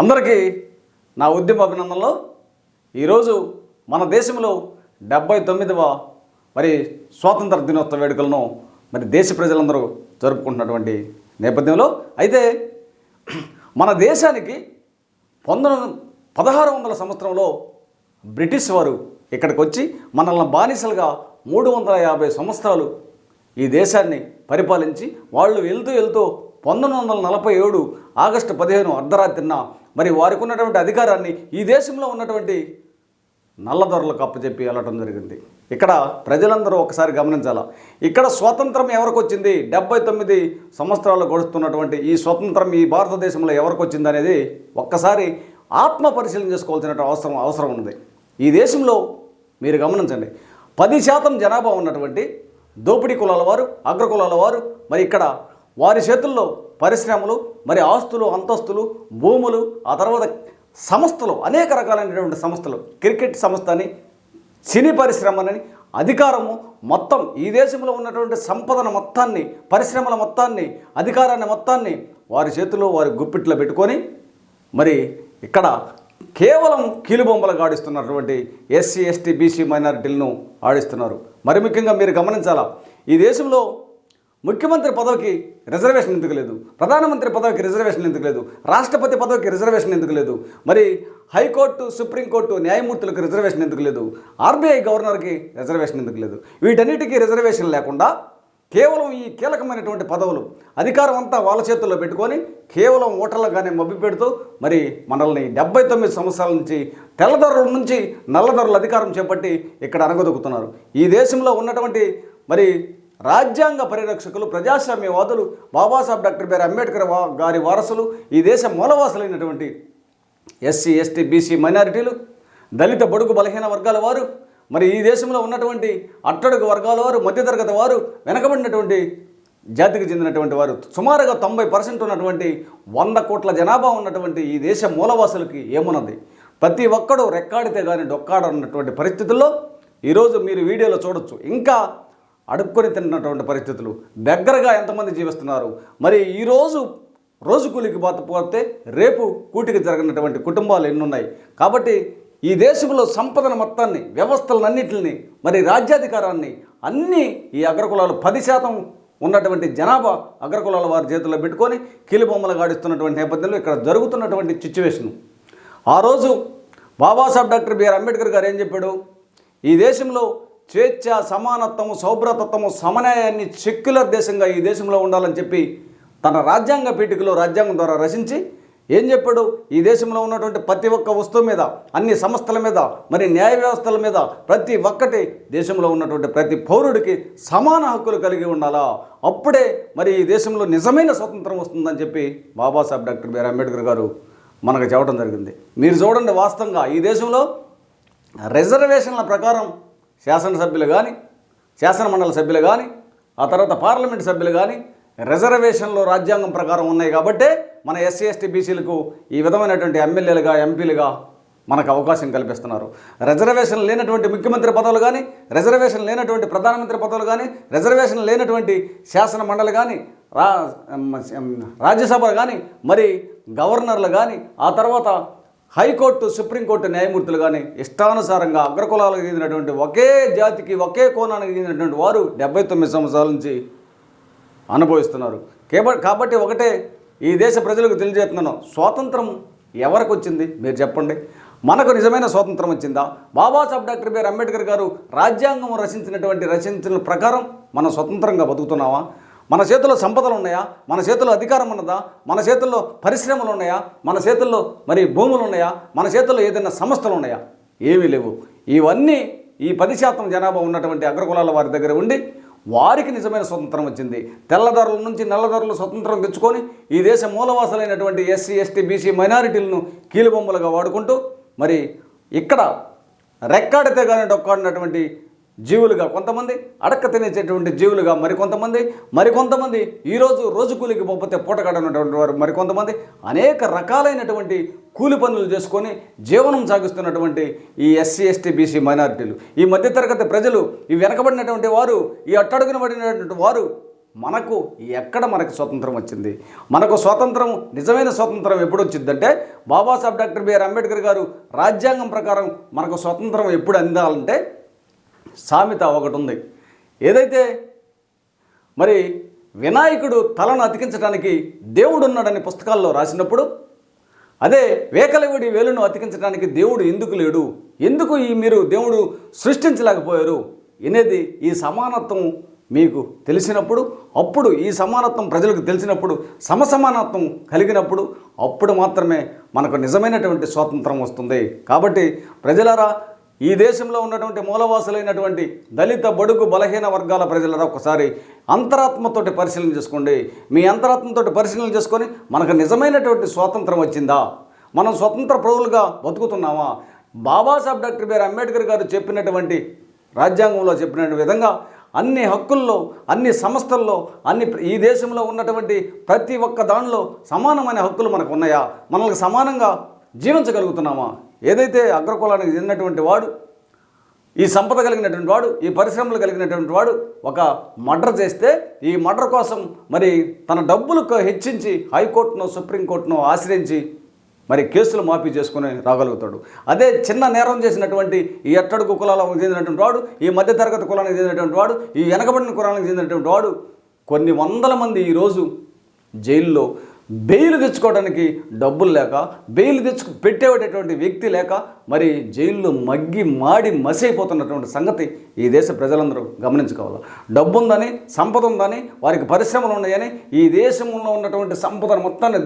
అందరికీ నా ఉద్యమ అభినందనలు. ఈరోజు మన దేశంలో డెబ్బై తొమ్మిదవ మరి స్వాతంత్ర దినోత్సవ వేడుకలను మరి దేశ ప్రజలందరూ జరుపుకుంటున్నటువంటి నేపథ్యంలో. అయితే మన దేశానికి పంతొమ్మిది పదహారు వందల సంవత్సరంలో బ్రిటిష్ వారు ఇక్కడికి వచ్చి మనల్ని బానిసలుగా మూడు వందల యాభై సంవత్సరాలు ఈ దేశాన్ని పరిపాలించి వాళ్ళు వెళ్తూ వెళ్తూ పంతొమ్మిది వందల నలభై ఏడు ఆగస్టు పదిహేను అర్ధరాత్రిన మరి వారికి ఉన్నటువంటి అధికారాన్ని ఈ దేశంలో ఉన్నటువంటి నల్లదొరలకు అప్పచెప్పి వెళ్ళటం జరిగింది. ఇక్కడ ప్రజలందరూ ఒకసారి గమనించాలా. ఇక్కడ స్వాతంత్రం ఎవరికి వచ్చింది డెబ్బై తొమ్మిది సంవత్సరాలు గడుస్తున్నటువంటి ఈ స్వతంత్రం ఈ భారతదేశంలో ఎవరికి వచ్చింది అనేది ఒక్కసారి ఆత్మ పరిశీలన చేసుకోవాల్సిన అవసరం అవసరం ఉంది ఈ దేశంలో మీరు గమనించండి. పది శాతం జనాభా ఉన్నటువంటి దోపిడీ కులాల వారు అగ్ర కులాల వారు మరి ఇక్కడ వారి చేతుల్లో పరిశ్రమలు మరి ఆస్తులు అంతస్తులు భూములు ఆ తర్వాత సంస్థలు అనేక రకాలైనటువంటి సంస్థలు క్రికెట్ సంస్థ అని సినీ పరిశ్రమని అధికారము మొత్తం ఈ దేశంలో ఉన్నటువంటి సంపదన మొత్తాన్ని పరిశ్రమల మొత్తాన్ని అధికారాన్ని మొత్తాన్ని వారి చేతిలో వారి గుప్పిట్లో పెట్టుకొని మరి ఇక్కడ కేవలం కీలుబొమ్మలు ఆడిస్తున్నటువంటి ఎస్సీ ఎస్టీ బీసీ మైనారిటీలను ఆడిస్తున్నారు. మరి ముఖ్యంగా మీరు గమనించాలా ఈ దేశంలో ముఖ్యమంత్రి పదవికి రిజర్వేషన్ ఎందుకు లేదు? ప్రధానమంత్రి పదవికి రిజర్వేషన్ ఎందుకు లేదు? రాష్ట్రపతి పదవికి రిజర్వేషన్ ఎందుకు లేదు? మరి హైకోర్టు సుప్రీంకోర్టు న్యాయమూర్తులకు రిజర్వేషన్ ఎందుకు లేదు? ఆర్బీఐ గవర్నర్కి రిజర్వేషన్ ఎందుకు లేదు? వీటన్నిటికీ రిజర్వేషన్ లేకుండా కేవలం ఈ కీలకమైనటువంటి పదవులు అధికారం అంతా వాళ్ళ చేతుల్లో పెట్టుకొని కేవలం ఓటర్లుగానే మబ్బి పెడుతూ మరి మనల్ని డెబ్బై తొమ్మిది సంవత్సరాల నుంచి తెల్లదొరల నుంచి నల్లదొరల అధికారం చేపట్టి ఇక్కడ అనగదొక్కుతున్నారు ఈ దేశంలో ఉన్నటువంటి మరి రాజ్యాంగ పరిరక్షకులు ప్రజాస్వామ్యవాదులు బాబాసాహెబ్ డాక్టర్ బిఆర్ అంబేద్కర్ గారి వారసులు ఈ దేశ మూలవాసులైనటువంటి ఎస్సీ ఎస్టీ బీసీ మైనారిటీలు దళిత బడుగు బలహీన వర్గాల వారు మరి ఈ దేశంలో ఉన్నటువంటి అట్టడుగు వర్గాల వారు మధ్యతరగతి వారు వెనకబడినటువంటి జాతికి చెందినటువంటి వారు సుమారుగా తొంభై పర్సెంట్ ఉన్నటువంటి వంద కోట్ల జనాభా ఉన్నటువంటి ఈ దేశ మూలవాసులకి ఏమున్నది? ప్రతి ఒక్కడు రెక్కాడితే కానీ డొక్కాడన్నటువంటి పరిస్థితుల్లో ఈరోజు మీరు వీడియోలో చూడొచ్చు. ఇంకా అడుక్కొని తిన్నటువంటి పరిస్థితులు. దగ్గరగా ఎంతమంది జీవిస్తున్నారు? మరి ఈరోజు రోజు కూలికి పోత పోతే రేపు కూటికి జరగనటువంటి కుటుంబాలు ఎన్నున్నాయి? కాబట్టి ఈ దేశంలో సంపదను మొత్తాన్ని వ్యవస్థలన్నింటిని మరి రాజ్యాధికారాన్ని అన్నీ ఈ అగ్రకులాలు పది శాతం ఉన్నటువంటి జనాభా అగ్రకులాల వారి చేతుల్లో పెట్టుకొని కీలుబొమ్మలు గాడిస్తున్నటువంటి నేపథ్యంలో ఇక్కడ జరుగుతున్నటువంటి సిచ్యువేషన్ ఆ రోజు బాబాసాహెబ్ డాక్టర్ బిఆర్ అంబేద్కర్ గారు ఏం చెప్పాడు? ఈ దేశంలో స్వేచ్ఛ సమానత్వము సౌభ్రతత్వము సమన్యాయాన్ని సెక్యులర్ దేశంగా ఈ దేశంలో ఉండాలని చెప్పి తన రాజ్యాంగ పీఠికలో రాజ్యాంగం ద్వారా రచించి ఏం చెప్పాడు? ఈ దేశంలో ఉన్నటువంటి ప్రతి ఒక్క వస్తువు మీద అన్ని సంస్థల మీద మరి న్యాయ వ్యవస్థల మీద ప్రతి ఒక్కటి దేశంలో ఉన్నటువంటి ప్రతి పౌరుడికి సమాన హక్కులు కలిగి ఉండాలా? అప్పుడే మరి ఈ దేశంలో నిజమైన స్వతంత్రం వస్తుందని చెప్పి బాబాసాహెబ్ డాక్టర్ బిఆర్ అంబేద్కర్ గారు మనకు చెప్పడం జరిగింది. మీరు చూడండి వాస్తవంగా ఈ దేశంలో రిజర్వేషన్ల ప్రకారం శాసనసభ్యులు కానీ శాసనమండలి సభ్యులు కానీ ఆ తర్వాత పార్లమెంట్ సభ్యులు కానీ రిజర్వేషన్లో రాజ్యాంగం ప్రకారం ఉన్నాయి కాబట్టే మన ఎస్సీ ఎస్టీ బీసీలకు ఈ విధమైనటువంటి ఎమ్మెల్యేలుగా ఎంపీలుగా మనకు అవకాశం కల్పిస్తున్నారు. రిజర్వేషన్ లేనటువంటి ముఖ్యమంత్రి పదవులు కానీ రిజర్వేషన్ లేనటువంటి ప్రధానమంత్రి పదవులు కానీ రిజర్వేషన్ లేనటువంటి శాసన మండలి కానీ రా రాజ్యసభ కానీ మరి గవర్నర్లు కానీ ఆ తర్వాత హైకోర్టు సుప్రీంకోర్టు న్యాయమూర్తులు కానీ ఇష్టానుసారంగా అగ్రకులాలకు చెందినటువంటి ఒకే జాతికి ఒకే కోణానికి చెందినటువంటి వారు డెబ్బై తొమ్మిది సంవత్సరాల నుంచి అనుభవిస్తున్నారు. కేబ కాబట్టి ఒకటే ఈ దేశ ప్రజలకు తెలియజేస్తున్నాను. స్వాతంత్రం ఎవరికి వచ్చింది? మీరు చెప్పండి. మనకు నిజమైన స్వాతంత్రం వచ్చిందా? బాబాసాహెబ్ డాక్టర్ బిఆర్ అంబేద్కర్ గారు రాజ్యాంగం రచించినటువంటి రచించిన ప్రకారం మనం స్వతంత్రంగా బతుకుతున్నామా? మన చేతుల్లో సంపదలు ఉన్నాయా? మన చేతుల్లో అధికారం ఉన్నదా? మన చేతుల్లో పరిశ్రమలు ఉన్నాయా? మన చేతుల్లో మరి భూములు ఉన్నాయా? మన చేతుల్లో ఏదైనా సంస్థలు ఉన్నాయా? ఏమీ లేవు. ఇవన్నీ ఈ పది శాతం జనాభా ఉన్నటువంటి అగ్రకులాల వారి దగ్గర ఉండి వారికి నిజమైన స్వతంత్రం వచ్చింది. తెల్లదారుల నుంచి నల్లదారులు స్వతంత్రం తెచ్చుకొని ఈ దేశ మూలవాసులైనటువంటి ఎస్సీ ఎస్టీ బీసీ మైనారిటీలను కీలుబొమ్మలుగా వాడుకుంటూ మరి ఇక్కడ రెక్కాడితే కానీ డొక్కాడినటువంటి జీవులుగా కొంతమంది అడక్క తినేసేటువంటి జీవులుగా మరికొంతమంది మరికొంతమంది ఈరోజు రోజు కూలికి పోతే పూటగడనటువంటి వారు మరికొంతమంది. అనేక రకాలైనటువంటి కూలి పనులు చేసుకొని జీవనం సాగిస్తున్నటువంటి ఈ ఎస్సీ ఎస్టీ బీసీ మైనారిటీలు. ఈ మధ్యతరగతి ప్రజలు ఈ వెనకబడినటువంటి వారు ఈ అట్టడుగున పడినటువంటి వారు మనకు ఎక్కడ మనకు స్వతంత్రం వచ్చింది? మనకు స్వాతంత్రం నిజమైన స్వాతంత్రం ఎప్పుడు వచ్చిందంటే బాబాసాహెబ్ డాక్టర్ బిఆర్ అంబేద్కర్ గారు రాజ్యాంగం ప్రకారం మనకు స్వతంత్రం ఎప్పుడు అందాలంటే సామెత ఒకటి ఉంది. ఏదైతే మరి వినాయకుడు తలను అతికించడానికి దేవుడు ఉన్నాడని పుస్తకాల్లో రాసినప్పుడు అదే వేకలవిడి వేలును అతికించడానికి దేవుడు ఎందుకు లేడు? ఎందుకు ఈ మీరు దేవుడు సృష్టించలేకపోయారు? అనేది ఈ సమానత్వం మీకు తెలిసినప్పుడు అప్పుడు ఈ సమానత్వం ప్రజలకు తెలిసినప్పుడు సమసమానత్వం కలిగినప్పుడు అప్పుడు మాత్రమే మనకు నిజమైనటువంటి స్వాతంత్రం వస్తుంది. కాబట్టి ప్రజలారా ఈ దేశంలో ఉన్నటువంటి మూలవాసులైనటువంటి దళిత బడుగు బలహీన వర్గాల ప్రజలరా ఒకసారి అంతరాత్మతోటి పరిశీలన చేసుకోండి. మీ అంతరాత్మతోటి పరిశీలన చేసుకొని మనకు నిజమైనటువంటి స్వాతంత్రం వచ్చిందా? మనం స్వతంత్ర ప్రభులుగా బతుకుతున్నామా? Babasaheb doctor B R Ambedkar గారు చెప్పినటువంటి రాజ్యాంగంలో చెప్పిన విధంగా అన్ని హక్కుల్లో అన్ని సంస్థల్లో అన్ని ఈ దేశంలో ఉన్నటువంటి ప్రతి ఒక్క దానిలో సమానమైన హక్కులు మనకు ఉన్నాయా? మనల్ని సమానంగా జీవించగలుగుతున్నామా? ఏదైతే అగ్రకులానికి చెందినటువంటి వాడు ఈ సంపద కలిగినటువంటి వాడు ఈ పరిశ్రమలు కలిగినటువంటి వాడు ఒక మర్డర్ చేస్తే ఈ మర్డర్ కోసం మరి తన డబ్బులు హెచ్చించి హైకోర్టును సుప్రీంకోర్టును ఆశ్రయించి మరి కేసులు మాఫీ చేసుకుని రాగలుగుతాడు. అదే చిన్న నేరం చేసినటువంటి ఈ ఎట్టడుగు కులాలకు చెందినటువంటి వాడు ఈ మధ్యతరగతి కులానికి చెందినటువంటి వాడు ఈ వెనకబడిన కులానికి చెందినటువంటి వాడు కొన్ని వందల మంది ఈరోజు జైల్లో బెయిల్ తెచ్చుకోవడానికి డబ్బులు లేక బెయిల్ తెచ్చుకు పెట్టేటటువంటి వ్యక్తి లేక మరి జైల్లో మగ్గి మాడి మసైపోతున్నటువంటి సంగతి ఈ దేశ ప్రజలందరూ గమనించుకోవాలి. డబ్బు ఉందని సంపద ఉందని వారికి పరిశ్రమలు ఉన్నాయని ఈ దేశంలో ఉన్నటువంటి సంపదను మొత్తాన్ని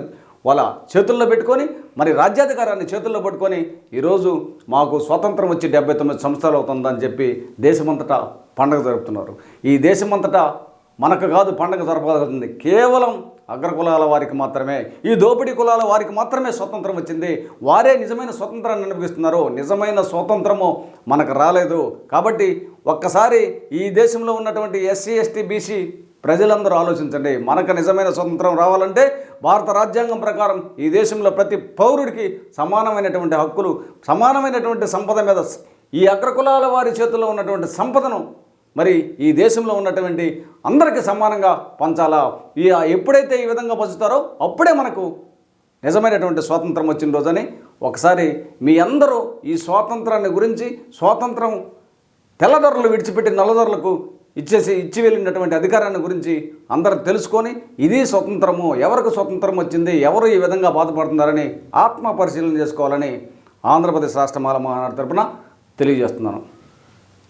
వాళ్ళ చేతుల్లో పెట్టుకొని మరి రాజ్యాధికారాన్ని చేతుల్లో పట్టుకొని ఈరోజు మాకు స్వాతంత్రం వచ్చి డెబ్బై తొమ్మిది సంవత్సరాలు అవుతుందని చెప్పి దేశమంతటా పండగ జరుపుతున్నారు. ఈ దేశమంతటా మనకు కాదు పండగ జరపగలుగుతుంది. కేవలం అగ్రకులాల వారికి మాత్రమే ఈ దోపిడీ కులాల వారికి మాత్రమే స్వతంత్రం వచ్చింది. వారే నిజమైన స్వతంత్రాన్ని అనిపిస్తున్నారు నిజమైన స్వాతంత్రము మనకు రాలేదు. కాబట్టి ఒక్కసారి ఈ దేశంలో ఉన్నటువంటి ఎస్సీ ఎస్టీ బీసీ ప్రజలందరూ ఆలోచించండి. మనకు నిజమైన స్వతంత్రం రావాలంటే భారత రాజ్యాంగం ప్రకారం ఈ దేశంలో ప్రతి పౌరుడికి సమానమైనటువంటి హక్కులు సమానమైనటువంటి సంపద మీద ఈ అగ్రకులాల వారి చేతుల్లో ఉన్నటువంటి సంపదను మరి ఈ దేశంలో ఉన్నటువంటి అందరికీ సమానంగా పంచాలా? ఈ ఎప్పుడైతే ఈ విధంగా పంచుతారో అప్పుడే మనకు నిజమైనటువంటి స్వాతంత్రం వచ్చిన రోజని ఒకసారి మీ అందరూ ఈ స్వాతంత్రాన్ని గురించి స్వాతంత్రం తెల్లదొరలు విడిచిపెట్టి నల్లదొరలకు ఇచ్చేసి ఇచ్చి వెళ్ళినటువంటి అధికారాన్ని గురించి అందరూ తెలుసుకొని ఇది స్వతంత్రము ఎవరికి స్వతంత్రం వచ్చింది ఎవరు ఈ విధంగా బాధపడుతున్నారని ఆత్మ పరిశీలన చేసుకోవాలని ఆంధ్రప్రదేశ్ రాష్ట్ర మాల మహానాడు తరపున తెలియజేస్తున్నాను.